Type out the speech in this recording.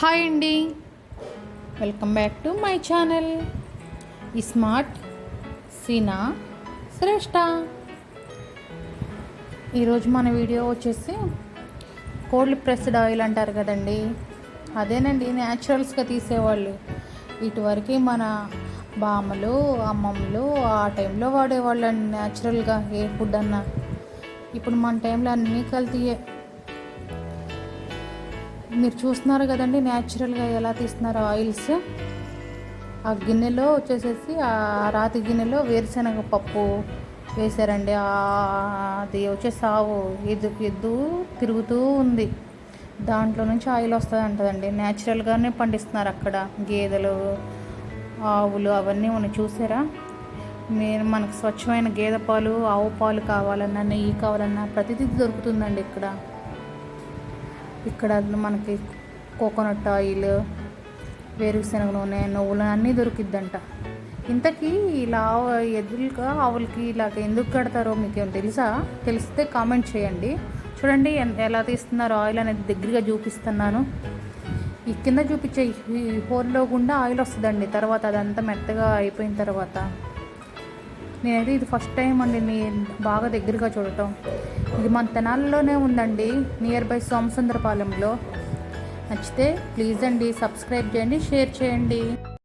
Hi అండి. Welcome back to my channel ఈ smart సీనా శ్రేష్ఠ ఈరోజు మన వీడియో వచ్చేసి కోల్డ్ ప్రెస్డ్ ఆయిల్ అంటారు కదండి. అదేనండి న్యాచురల్స్గా తీసేవాళ్ళు. ఇటువరకు మన బామ్మలు అమ్మమ్మలు ఆ టైంలో వాడేవాళ్ళు న్యాచురల్గా ఏ ఫుడ్ అన్నా. ఇప్పుడు మన టైంలో అన్నీ కల్తీయే. మీరు చూస్తున్నారు కదండి న్యాచురల్గా ఎలా తీస్తున్నారు ఆయిల్స్? ఆ గిన్నెలో వచ్చేసేసి ఆ రాతి గిన్నెలో వేరుశనగ పప్పు వేశారండి అది వచ్చేసి ఆవు ఎద్దు ఎద్దు తిరుగుతూ ఉంది. దాంట్లో నుంచి ఆయిల్ వస్తుంది అంటదండి న్యాచురల్గానే పండిస్తున్నారు అక్కడ. గేదెలు ఆవులు అవన్నీ మనం చూసారా? మీరు మనకు స్వచ్ఛమైన గేదె పాలు ఆవు పాలు కావాలన్నా నెయ్యి కావాలన్నా ప్రతిదీ దొరుకుతుందండి ఇక్కడ. ఇక్కడ మనకి కోకోనట్ ఆయిల్ వేరుశనగ నూనె నువ్వులు అన్నీ దొరికిద్దంట. ఇంతకీ ఇలా ఎదురుగా ఆవులకి ఇలాగ ఎందుకు కడతారో మీకేం తెలుసా? తెలిస్తే కామెంట్ చేయండి. చూడండి ఎలా తీస్తున్నారు ఆయిల్ అనేది దగ్గరగా చూపిస్తున్నాను. ఈ కింద చూపించే ఈ హోల్లో గుండా ఆయిల్ వస్తుందండి. తర్వాత అదంతా మెత్తగా అయిపోయిన తర్వాత. నేనైతే ఇది ఫస్ట్ టైం అండి నీ బాగా దగ్గరగా చూడటం. ఇది మన తెనాలిలోనే ఉందండి నియర్ బై సోమసుందరపాలెంలో నచ్చితే ప్లీజ్ అండి సబ్స్క్రైబ్ చేయండి షేర్ చేయండి.